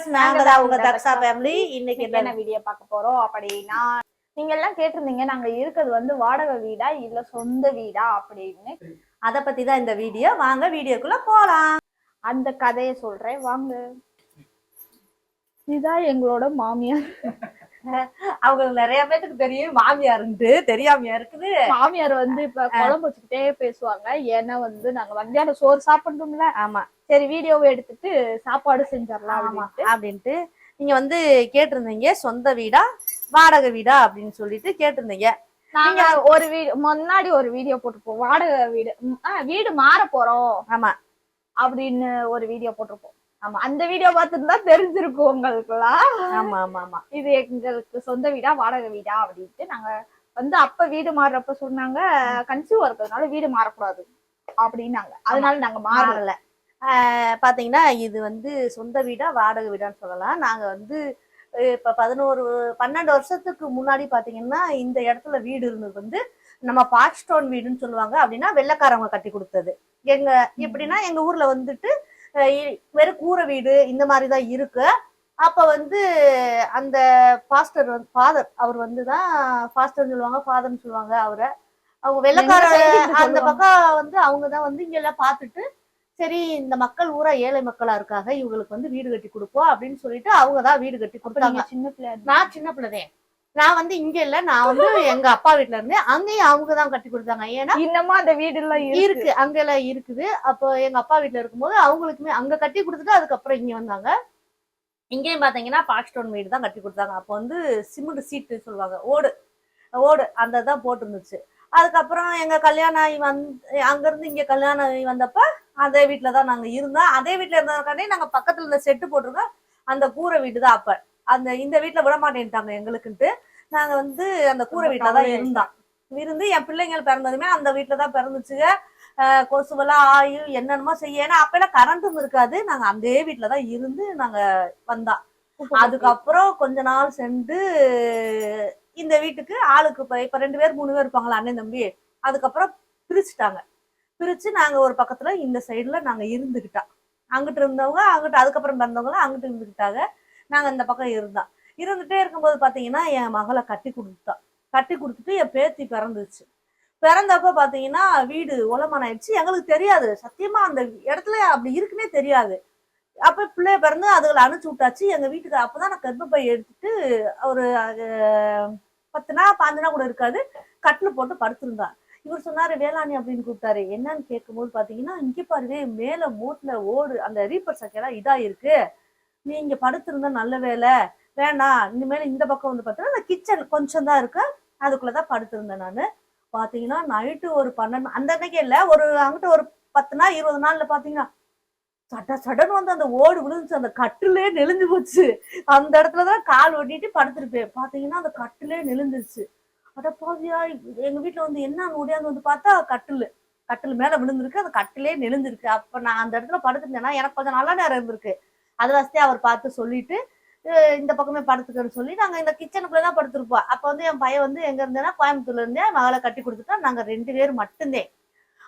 Friends நாங்க தான் உங்க தக்ஷா ஃபேமிலி இன்னைக்கு என்ன வீடியோ பார்க்க போறோம் அப்படின்னா நீங்க எல்லாம் கேட்டிருந்தீங்க நாங்க இருக்கிறது வந்து வாடகை வீடா இல்ல சொந்த வீடா அப்படின்னு. அத பத்தி தான் இந்த வீடியோ வாங்க வீடியோக்குள்ள போலாம். அந்த கதையை சொல்றேன் வாங்க. இதான் எங்களோட மாமியார். அவங்களுக்கு நிறைய பேத்துக்கு தெரியும் மாமியாருன்ட்டு தெரியாமையா இருக்குது. மாமியார் வந்து இப்ப குழம்பு வச்சுக்கிட்டே பேசுவாங்க. ஏன்னா வந்து நாங்க மத்தியானம் சோறு சாப்பிடணும்ல. ஆமா. சரி வீடியோவை எடுத்துட்டு சாப்பாடு செஞ்சிடலாம் ஆமா அப்படின்ட்டு. நீங்க வந்து கேட்டிருந்தீங்க சொந்த வீடா வாடகை வீடா அப்படின்னு சொல்லிட்டு கேட்டிருந்தீங்க. நாங்க ஒரு வீடு முன்னாடி ஒரு வீடியோ போட்டிருப்போம். வாடகை வீடு வீடு மாற போறோம் ஆமா. அப்படின்னு ஒரு வீடியோ போட்டிருப்போம். ஆமா அந்த வீடியோ பார்த்துருந்தா தெரிஞ்சிருக்கும் உங்களுக்குலாம் ஆமா ஆமா ஆமா. இது எங்களுக்கு சொந்த வீடா வாடகை வீடா அப்படின்ட்டு நாங்க வந்து அப்ப வீடு மாறுறப்ப சொன்னாங்க கன்சியூவ் இருக்கிறதுனால வீடு மாறக்கூடாது அப்படின்னாங்க. அதனால நாங்க மாறல. பாத்தீங்கன்னா இது வந்து சொந்த வீடா வாடகை வீடான்னு சொல்லலாம். நாங்க வந்து இப்ப பதினோரு பன்னெண்டு வருஷத்துக்கு முன்னாடி பாத்தீங்கன்னா இந்த இடத்துல வீடு இருந்தது வந்து நம்ம பாக்ஸ்டோன் வீடுன்னு சொல்லுவாங்க. அப்படின்னா வெள்ளைக்காரவங்க கட்டி கொடுத்தது. எங்க எப்படின்னா எங்க ஊர்ல வந்துட்டு வெறும் கூரை வீடு இந்த மாதிரி தான் இருக்கு. அப்ப வந்து அந்த பாஸ்டர் வந்து ஃபாதர் அவர் வந்து தான் சொல்லுவாங்க ஃபாதர்னு சொல்லுவாங்க அவரை. அவங்க வெள்ளைக்கார அந்த. பக்கம் வந்து அவங்க தான் வந்து இங்க எல்லாம் பார்த்துட்டு சரி இந்த மக்கள் ஊரா ஏழை மக்களா இருக்காங்க இவங்களுக்கு வந்து வீடு கட்டி கொடுப்போம் அப்படின்னு சொல்லிட்டு அவங்க தான் வீடு கட்டி கொடுத்தாங்க. சின்ன பிள்ளை நான் சின்ன பிள்ளைதேன். நான் வந்து இங்க இல்ல நான் வந்து எங்க அப்பா வீட்ல இருந்தேன் அங்கேயும் அவங்க தான் கட்டி கொடுத்தாங்க. ஏன்னா இன்னமும் அந்த வீடு எல்லாம் இருக்கு. இருக்கு அங்கெல்லாம் இருக்குது. அப்போ எங்க அப்பா வீட்ல இருக்கும்போது அவங்களுக்குமே அங்க கட்டி கொடுத்துட்டு அதுக்கப்புறம் இங்க வந்தாங்க. இங்கேயும் பாத்தீங்கன்னா பாக்ஸ்டோன் வீடு தான் கட்டி கொடுத்தாங்க. அப்போ வந்து சிமெண்ட் சீட்டு சொல்லுவாங்க. ஓடு ஓடு அந்த தான் போட்டிருந்துச்சு. அதுக்கப்புறம் எங்க கல்யாணம் ஆகி வந்து அங்கிருந்து இங்க கல்யாணம் ஆகி வந்தப்ப அதே வீட்டுல தான் நாங்க இருந்தோம். அதே வீட்டுல இருந்ததுக்காண்டி நாங்க பக்கத்துல இந்த செட்டு போட்டிருக்கோம். அந்த கூரை வீடு தான் அப்ப. அந்த இந்த வீட்டுல விட மாட்டேன்ட்டாங்க எங்களுக்குன்ட்டு. நாங்க வந்து அந்த கூரை ரொம்ப வீட்டுல தான் கவலையா இருந்தோம். இருந்து என் பிள்ளைங்கள் பிறந்ததுமே அந்த வீட்டுல தான் பிறந்துச்சுங்க கொசுவெல்லாம் ஆயு என்னென்னமோ செய்ய. ஏன்னா அப்பெல்லாம் கரண்ட்டும் இருக்காது. நாங்க அதே வீட்டுல தான் இருந்து நாங்க வந்தோம். அதுக்கப்புறம் கொஞ்ச நாள் சென்று இந்த வீட்டுக்கு ஆளுக்கு இப்ப இப்ப ரெண்டு பேர் மூணு பேர் இருப்பாங்களா அண்ணன் தம்பி. அதுக்கப்புறம் பிரிச்சுட்டாங்க. பிரிச்சு நாங்க ஒரு பக்கத்துல இந்த சைடுல நாங்க இருந்துக்கிட்டோம் அங்கிட்டு இருந்தவங்க அங்கிட்டு அதுக்கப்புறம் பிறந்தவங்க அங்கிட்டு இருந்துக்கிட்டாங்க நாங்கள் இந்த பக்கம் இருந்தோம் இருந்துகிட்டே இருக்கும்போது பார்த்தீங்கன்னா என் மகளை கட்டி கொடுத்தோம் கட்டி கொடுத்துட்டு என் பேத்தி பிறந்துச்சு. பிறந்தப்ப பார்த்தீங்கன்னா வீடு உலமான ஆயிடுச்சு எங்களுக்கு தெரியாது. சத்தியமாக அந்த இடத்துல அப்படி இருக்குன்னே தெரியாது. அப்போ பிள்ளைய பிறந்து அதுகளை அனுப்பிச்சு விட்டாச்சு. எங்கள் வீட்டுக்கு அப்போ தான் நான் கர்ப்பப்பை எடுத்துட்டு ஒரு பத்து நாள் பாஞ்சு நாள் கூட இருக்காது. கட்டில் போட்டு படுத்திருந்தா. இவர் சொன்னாரு வேளாணி அப்படின்னு கூப்பிட்டாரு. என்னன்னு கேட்கும்போது பார்த்தீங்கன்னா இங்கே பாருவே மேலே மூட்டில் ஓடு. அந்த ரீப்பர் சக்கையெல்லாம் இதாக இருக்குது நீ இங்க படுத்திருந்தா நல்ல வேலை. வேணாம் இனிமேல் இந்த பக்கம் வந்து பார்த்தீங்கன்னா அந்த கிச்சன் கொஞ்சம் தான் இருக்கு அதுக்குள்ளதான் படுத்திருந்தேன் நான். பார்த்தீங்கன்னா நைட்டு ஒரு பன்னெண்டு அந்த அன்னைக்கு இல்லை ஒரு அங்கிட்ட ஒரு பத்து நாள் இருபது நாள்ல பார்த்தீங்கன்னா சட சடன் வந்து அந்த ஓடு விழுந்துச்சு. அந்த கட்டிலே நெளிஞ்சு போச்சு. அந்த இடத்துல தான் கால் ஒட்டிட்டு படுத்திருப்பேன். பார்த்தீங்கன்னா அந்த கட்டிலே நெளிஞ்சிருச்சு. அட பாவியா எங்க வீட்டுல வந்து என்ன ஓடியாந்து வந்து பார்த்தா கட்டில். கட்டில் மேல விழுந்திருக்கு அந்த கட்டிலே நெளிஞ்சிருக்கு. அப்ப நான் அந்த இடத்துல படுத்திருந்தேன்னா எனக்கு கொஞ்சம் நல்ல நேரம் இருந்திருக்கு. அது வசதி அவர் பார்த்து சொல்லிட்டு இந்த பக்கமே படுத்துக்கன்னு சொல்லி நாங்கள் இந்த கிச்சனுக்குள்ள தான் படுத்திருப்போம். அப்போ வந்து என் பையன் வந்து எங்க இருந்தேன்னா கோயம்புத்தூர்ல இருந்தே மகளை கட்டி கொடுத்துட்டா நாங்கள் ரெண்டு பேர் மட்டும்தே.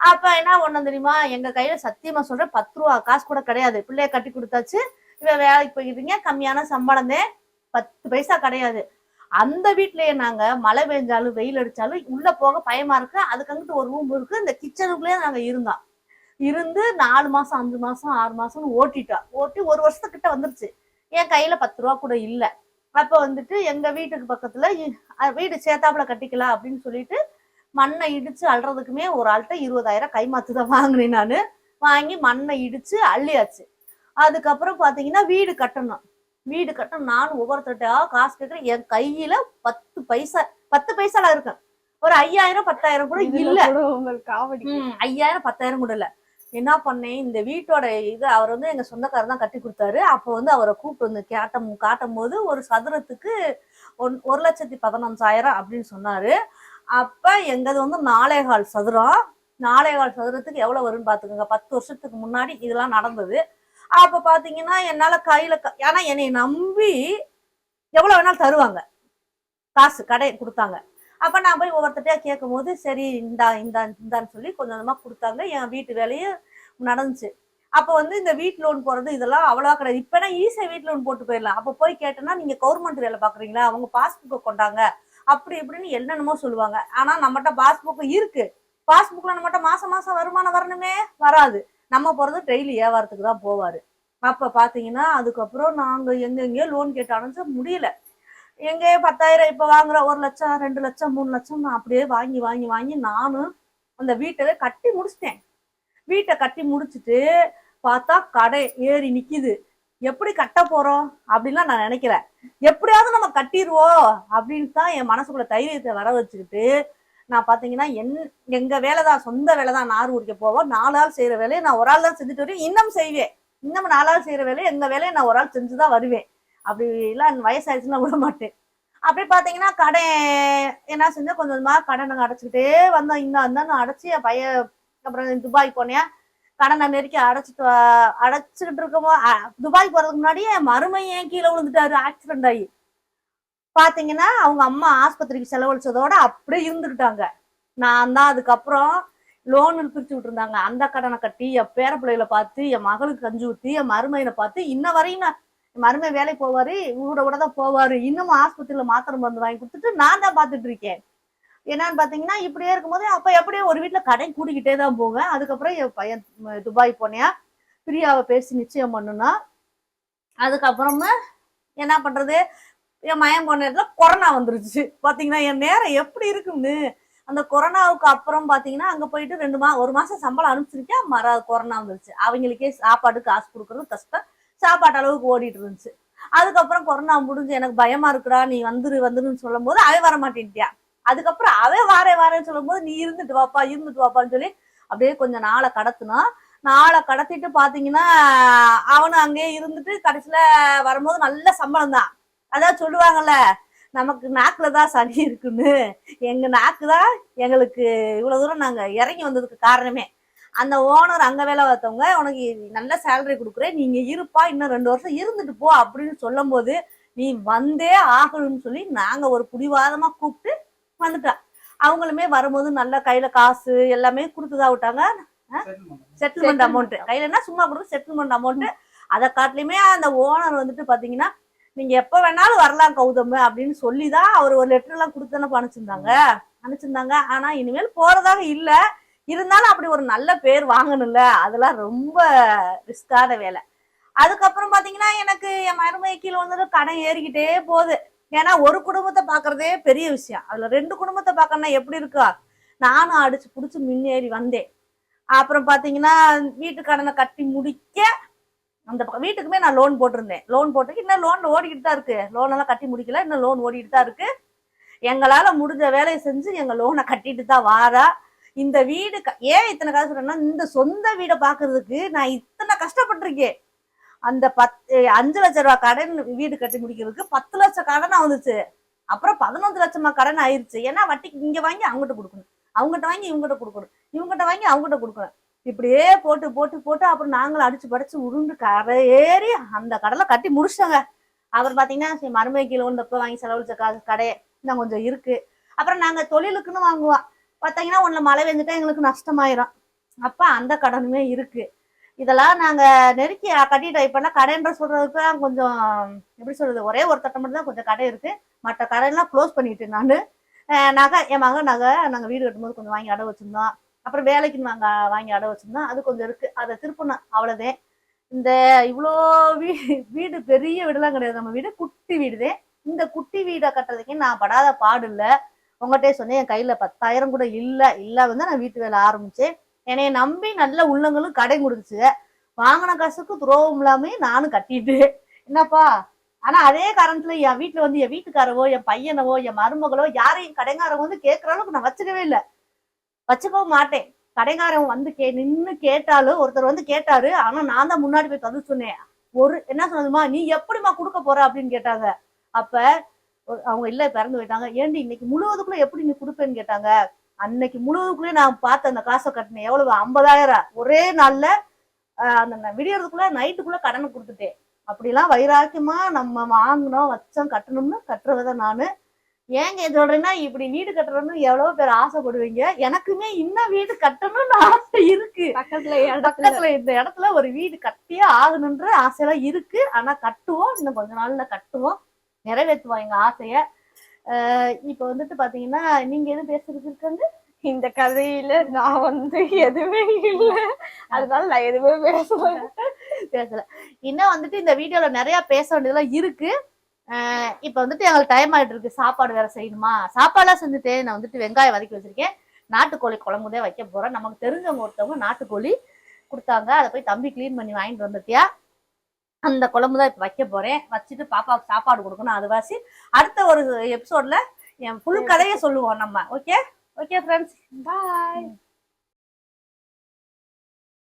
அப்போ என்ன ஒன்றும் தெரியுமா? எங்க கையில சத்தியமா சொல்றேன் பத்து ரூபா காசு கூட கிடையாது. பிள்ளைய கட்டி கொடுத்தாச்சு. இவன் வேலைக்கு போயிருக்கீங்க கம்மியான சம்பளம் தான் பத்து பைசா கிடையாது. அந்த வீட்லயே நாங்க மழை பெஞ்சாலும் வெயில் அடிச்சாலும் உள்ள போக பயமா இருக்கு. அதுக்கு அங்கிட்டு ஒரு ரூம் இருக்கு. இந்த கிச்சனுக்குள்ளேயே நாங்க இருந்தோம். இருந்து நாலு மாசம் அஞ்சு மாசம் ஆறு மாசம் ஓட்டிட்டோம் ஓட்டி ஒரு வருஷத்துக்கிட்ட வந்துருச்சு. என் கையில பத்து ரூபா கூட இல்ல. அப்ப வந்துட்டு எங்க வீட்டுக்கு பக்கத்துல வீடு சேத்தாப்புல கட்டிக்கலாம் அப்படின்னு சொல்லிட்டு மண்ணை இடிச்சு அள்ளுறதுக்குமே ஒரு ஆள்கிட்ட இருபதாயிரம் கைமாத்து தான் வாங்கினேன் நானு. வாங்கி மண்ணை இடிச்சு அள்ளியாச்சு. அதுக்கப்புறம் பாத்தீங்கன்னா வீடு கட்டணும். வீடு கட்டணும். நானும் ஒவ்வொருத்தர்கிட்ட காசு கேட்கறேன் என் கையில பத்து பைசா பத்து பைசால இருக்கும் ஒரு ஐயாயிரம் பத்தாயிரம் கூட இல்ல. உங்களுக்கு ஐயாயிரம் பத்தாயிரம் கூட இல்ல. என்ன பண்ணேன் இந்த வீட்டோட இது அவர் வந்து எங்க சொந்தக்காரர் தான் கட்டி கொடுத்தாரு. அப்போ வந்து அவரை கூப்பிட்டு வந்து கேட்டம் காட்டும் போது ஒரு சதுரத்துக்கு ஒன் ஒரு லட்சத்தி பதினஞ்சாயிரம் அப்படின்னு சொன்னாரு. அப்ப எங்கது வந்து நாலேகால் சதுரம். நாலேகால் சதுரத்துக்கு எவ்வளவு வரும்னு பாத்துக்கோங்க. பத்து வருஷத்துக்கு முன்னாடி இதெல்லாம் நடந்தது. அப்ப பாத்தீங்கன்னா என்னால கையில க- ஏன்னா என்னை நம்பி எவ்வளவு வேணாலும் தருவாங்க. காசு கடை கொடுத்தாங்க. அப்ப நான் போய் ஒவ்வொருத்தட்டையா கேட்கும் போது சரி இந்தா இந்தா இந்தான்னு சொல்லி கொஞ்சம் கொஞ்சமா கொடுத்தாங்க. என் வீட்டு வேலையும் நடந்துச்சு. அப்ப வந்து இந்த வீட் லோன் போறது இதெல்லாம் அவ்வளவா கிடையாது. இப்ப ஈஸியா வீட் லோன் போட்டு போயிடலாம். அப்ப போய் கேட்டோம்னா நீங்க கவர்மெண்ட் வேலை பாக்குறீங்களா? அவங்க பாஸ்புக்கை கொண்டாங்க. அப்படி இப்படின்னு என்னென்னமோ சொல்லுவாங்க. ஆனா நம்மகிட்ட பாஸ்புக் இருக்கு. பாஸ்புக்ல நம்மகிட்ட மாசம் மாசம் வருமானம் வரணுமே? வராது. நம்ம போறது டெய்லி வியாபாரத்துக்கு தான் போவாரு. அப்ப பாத்தீங்கன்னா அதுக்கப்புறம் நாங்க எங்க எங்கேயோ லோன் கேட்டாலும் முடியல. எங்கேயோ பத்தாயிரம் இப்போ வாங்குற ஒரு லட்சம் ரெண்டு லட்சம் மூணு லட்சம் நான் அப்படியே வாங்கி வாங்கி வாங்கி நானும் அந்த வீட்டை கட்டி முடிச்சிட்டேன். வீட்டை கட்டி முடிச்சுட்டு பார்த்தா கடை ஏறி நிற்கிது எப்படி கட்ட போறோம் அப்படின்லாம் நான் நினைக்கிறேன் எப்படியாவது நம்ம கட்டிடுவோம் அப்படின்னு தான் என் மனசுக்குள்ள தைரியத்தை வர வச்சுக்கிட்டு நான் பார்த்தீங்கன்னா என் எங்கள் வேலை தான் சொந்த வேலை தான் நார் உரிக்க போவோம். நாலு ஆள் செய்கிற வேலையை நான் ஒரு ஆள் தான் செஞ்சுட்டு வருவேன். இன்னும் செய்வேன். இன்னும் நாலு ஆள் செய்கிற வேலையை எங்கள் வேலையை நான் ஒரு ஆள் செஞ்சு தான் வருவேன். அப்படி எல்லாம் வயசாயிடுச்சுன்னா விட மாட்டேன். அப்படி பார்த்தீங்கன்னா கடை என்ன செஞ்சேன் கொஞ்சம் கொஞ்சமாக கடனை அடைச்சிக்கிட்டே வந்தோம். இங்கே வந்தேன் அடைச்சி என் பையன் அப்புறம் துபாய் போனேன் கடனை நெருக்கி அடைச்சிட்டு அடைச்சிக்கிட்டு இருக்கமோ துபாய் போகிறதுக்கு முன்னாடியே என் மருமையன் கீழே விழுந்துட்டாரு? ஆக்சிடென்ட் ஆகி. பார்த்தீங்கன்னா அவங்க அம்மா ஆஸ்பத்திரிக்கு செலவழிச்சதோட அப்படியே இருந்துக்கிட்டாங்க நான் தான் அதுக்கப்புறம் லோன் பிரிச்சு விட்டுருந்தாங்க. அந்த கடனை கட்டி என் பேர பிள்ளைகளை பார்த்து என் மகளுக்கு கஞ்சி ஊற்றி என் மருமையில பார்த்து இன்ன வரையும் நான் மருமை வேலைக்கு போவாரு இவரோட கூட தான் போவாரு. இன்னமும் ஆஸ்பத்திரியில மாத்திரை மருந்து வாங்கி கொடுத்துட்டு நான் தான் பாத்துட்டு இருக்கேன். என்னன்னு பாத்தீங்கன்னா இப்படியே இருக்கும்போது அப்ப எப்படியோ ஒரு வீட்டுல கடை கூட்டிக்கிட்டே தான் போவேன். அதுக்கப்புறம் என் பையன் துபாய் போனேன். பிரியாவை பேசி நிச்சயம் பண்ணுனா. அதுக்கப்புறமா என்ன பண்றது? என் மயம் போன இடத்துல கொரோனா வந்துருச்சு. பாத்தீங்கன்னா என் நேரம் எப்படி இருக்கும்னு. அந்த கொரோனாவுக்கு அப்புறம் பாத்தீங்கன்னா அங்க போயிட்டு ரெண்டு மா ஒரு மாசம் சம்பளம் அனுப்பிச்சிருக்கேன். மற கொரோனா வந்துருச்சு. அவங்களுக்கே சாப்பாடு காசு கொடுக்கறது கஷ்டம். சாப்பாட்டு அளவுக்கு ஓடிட்டு இருந்துச்சு. அதுக்கப்புறம் கொரோனா முடிஞ்சு எனக்கு பயமா இருக்குடா நீ வந்துரு வந்துருன்னு சொல்லும் போது அவன் வர மாட்டேன்ட்டியா. அதுக்கப்புறம் அவன் வாரே வாரேன்னு சொல்லும் போது நீ இருந்துட்டு வாப்பா இருந்துட்டு வாப்பான்னு சொல்லி அப்படியே கொஞ்சம் நாளை கடத்தினா. நாளை கடத்திட்டு பாத்தீங்கன்னா அவனும் அங்கேயே இருந்துட்டு கடைசியில வரும்போது நல்ல சம்பளம் தான். அதான் சொல்லுவாங்கல்ல நமக்கு நாக்குல தான் சனி இருக்குன்னு. எங்க நாக்கு தான் எங்களுக்கு இவ்வளவு தூரம் நாங்க இறங்கி வந்ததுக்கு காரணமே. அந்த ஓனர் அங்க வேலை பார்த்தவங்க உனக்கு நல்ல சேலரி கொடுக்குறேன். நீங்க இருப்பா. இன்னும் ரெண்டு வருஷம் இருந்துட்டு போ அப்படின்னு சொல்லும் போது நீ வந்தே ஆகணும்னு சொல்லி நாங்க ஒரு புடிவாதமா கூப்பிட்டு வந்துட்டா அவங்களுமே வரும்போது நல்ல கையில காசு எல்லாமே கொடுத்துதான் விட்டாங்க. செட்டில்மெண்ட் அமௌண்ட் கையில என்ன? சும்மா கொடுத்து செட்டில்மெண்ட் அமௌண்ட் அதை காட்டிலுமே அந்த ஓனர் வந்துட்டு பாத்தீங்கன்னா நீங்க எப்ப வேணாலும் வரலாம் கௌதம் அப்படின்னு சொல்லிதான் அவர் ஒரு லெட்டர் எல்லாம் கொடுத்தானே அனுப்பிச்சிருந்தாங்க அனுப்பிச்சிருந்தாங்க ஆனா இனிமேல் போறதாக இல்ல. இருந்தாலும் அப்படி ஒரு நல்ல பேர் வாங்கணும்ல? அதெல்லாம் ரொம்ப ரிஸ்கான வேலை. அதுக்கப்புறம் பார்த்தீங்கன்னா எனக்கு என் மருமையை கீழே வந்துட்டு கடன் ஏறிக்கிட்டே போகுது. ஏன்னா ஒரு குடும்பத்தை பார்க்குறதே பெரிய விஷயம். அதில் ரெண்டு குடும்பத்தை பார்க்கணும்னா எப்படி இருக்கா? நானும் அடிச்சு பிடிச்சி முன்னேறி வந்தேன். அப்புறம் பார்த்தீங்கன்னா வீட்டு கடனை கட்டி முடிக்க அந்த வீட்டுக்குமே நான் லோன் போட்டிருந்தேன். லோன் போட்டு இன்னும் லோன் ஓடிக்கிட்டு தான் இருக்கு. லோன் எல்லாம் கட்டி முடிக்கல இன்னும் லோன் ஓடிக்கிட்டு தான் இருக்கு. எங்களால் முடிஞ்ச வேலையை செஞ்சு எங்கள் லோனை கட்டிட்டு தான் வாரா. இந்த வீடு ஏன் இத்தனை காசு சொல்றேன்னா இந்த சொந்த வீடை பாக்குறதுக்கு நான் இத்தனை கஷ்டப்பட்டிருக்கேன். அந்த பத்து அஞ்சு லட்ச ரூபாய் கடன் வீடு கட்டி முடிக்கிறதுக்கு பத்து லட்சம் கடன் வந்துச்சு. அப்புறம் பதினொன்று லட்சமா கடன் ஆயிருச்சு. ஏன்னா வட்டிக்கு இங்க வாங்கி அவங்ககிட்ட கொடுக்கணும். அவங்ககிட்ட வாங்கி இவங்ககிட்ட கொடுக்கணும். இவங்ககிட்ட வாங்கி அவங்ககிட்ட கொடுக்கணும். இப்படியே போட்டு போட்டு போட்டு அப்புறம் நாங்களும் அடிச்சு படிச்சு உருண்டு கரை ஏறி அந்த கடலை கட்டி முடிச்சிட்டாங்க. அப்புறம் பாத்தீங்கன்னா சரி மருமை கீழே வந்தப்ப வாங்கி செலவழிச்ச காசு கடையை இன்னும் கொஞ்சம் இருக்கு. அப்புறம் நாங்க தொழிலுக்குன்னு வாங்குவோம். பார்த்தீங்கன்னா ஒண்ணுல மழை பெஞ்சிட்டா எங்களுக்கு நஷ்டமாயிரும். அப்போ அந்த கடனுமே இருக்கு. இதெல்லாம் நாங்கள் நெருக்கி கட்டிட்டோம் இப்போல்லாம் கடைன்ற சொல்றதுக்கு கொஞ்சம் எப்படி சொல்றது ஒரே ஒரு தட்டம் மட்டும் தான் கொஞ்சம் கடை இருக்கு. மற்ற கடையெல்லாம் க்ளோஸ் பண்ணிட்டேன் நான். நகை என் மகன் நகை நாங்கள் வீடு கட்டும்போது கொஞ்சம் வாங்கி அடை வச்சுருந்தோம். அப்புறம் வேலைக்கு நாங்கள் வாங்கி அடை வச்சுருந்தோம். அது கொஞ்சம் இருக்கு. அதை திருப்பணும் அவ்வளோதான் இந்த இவ்வளோ வீ வீடு பெரிய வீடுலாம் கிடையாது. நம்ம வீடு குட்டி வீடுதே. இந்த குட்டி வீடை கட்டுறதுக்கே நான் படாத பாடு இல்லை. உங்கள்கிட்டே சொன்னேன் என் கையில் பத்தாயிரம் கூட இல்லை இல்லை வந்து நான் வீட்டு வேலை ஆரம்பிச்சேன். என்னைய நம்பி நல்ல உள்ளங்களும் கடை கொடுத்துச்சு. வாங்கின காசுக்கு துரோகம் இல்லாமே நானும் கட்டிட்டு. என்னப்பா? ஆனா அதே காரணத்துல என் வீட்டுல வந்து என் வீட்டுக்காரவோ என் பையனவோ என் மருமகளோ யாரையும் கடைக்காரவங்க வந்து கேட்கற அளவுக்கு நான் வச்சுக்கவே இல்லை. வச்சுக்கவும் மாட்டேன். கடைக்காரன் வந்து கே நின்று கேட்டாலும் ஒருத்தர் வந்து கேட்டாரு. ஆனா நான் தான் முன்னாடி போய் பதில் சொன்னேன். ஒரு என்ன சொன்னதுமா? நீ எப்படிம்மா கொடுக்க போற அப்படின்னு கேட்டாங்க. அப்ப அவங்க இல்ல பிறந்து போயிட்டாங்க. ஏண்டி இன்னைக்கு முழுவதுக்குள்ள எப்படி நீ கொடுப்பேன்னு கேட்டாங்க. அன்னைக்கு முழுவதுக்குள்ளே நான் பார்த்த அந்த காசை கட்டினேன் எவ்வளவு? ஐம்பதாயிரம். ஒரே நாள்ல அந்த விடியறதுக்குள்ள நைட்டுக்குள்ள கடனை கொடுத்துட்டேன். அப்படிலாம் வைராக்கியமா நம்ம வாங்கினோம் வச்சோம் கட்டணும்னு கட்டுறவத நானு. ஏங்க இது சொல்றேன்னா இப்படி வீடு கட்டணும்னு எவ்வளவு பேர் ஆசைப்படுவீங்க. எனக்குமே இன்னும் வீடு கட்டணும்னு ஆசை இருக்கு. பக்கத்துல பக்கத்துல இந்த இடத்துல ஒரு வீடு கட்டியே ஆகணுன்ற ஆசையெல்லாம் இருக்கு. ஆனா கட்டுவோம். இன்னும் கொஞ்ச நாள்ல கட்டுவோம். நிறைவேற்றுவோம் எங்க ஆசைய இப்ப வந்துட்டு பாத்தீங்கன்னா நீங்க எதுவும் பேசுறது இருக்காங்க? இந்த கதையில நான் வந்து எதுவுமே இல்ல. அதனால நான் எதுவுமே பேசல. பேசல. இன்னும் வந்துட்டு இந்த வீடியோல நிறைய பேச வேண்டியதெல்லாம் இருக்கு. இப்ப வந்துட்டு எங்களுக்கு டைம் ஆயிட்டு இருக்கு சாப்பாடு வேற செய்யணுமா? சாப்பாடுலாம் செஞ்சுட்டு நான் வந்துட்டு வெங்காயம் வதக்கி வச்சிருக்கேன். நாட்டுக்கோழி குழம்பு தான் வைக்க போறேன். நமக்கு தெரிஞ்சவங்க ஒருத்தவங்க நாட்டுக்கோழி கொடுத்தாங்க. அதை போய் தம்பி க்ளீன் பண்ணி வாங்கிட்டு வந்துட்டியா? அந்த குழம்பு தான் இப்போ வைக்க போகிறேன் வச்சுட்டு பாப்பாவுக்கு சாப்பாடு கொடுக்கணும். அது வாசி அடுத்த ஒரு எபிசோட்ல என் ஃபுல் கதையை சொல்லுவோம் நம்ம. Okay okay friends bye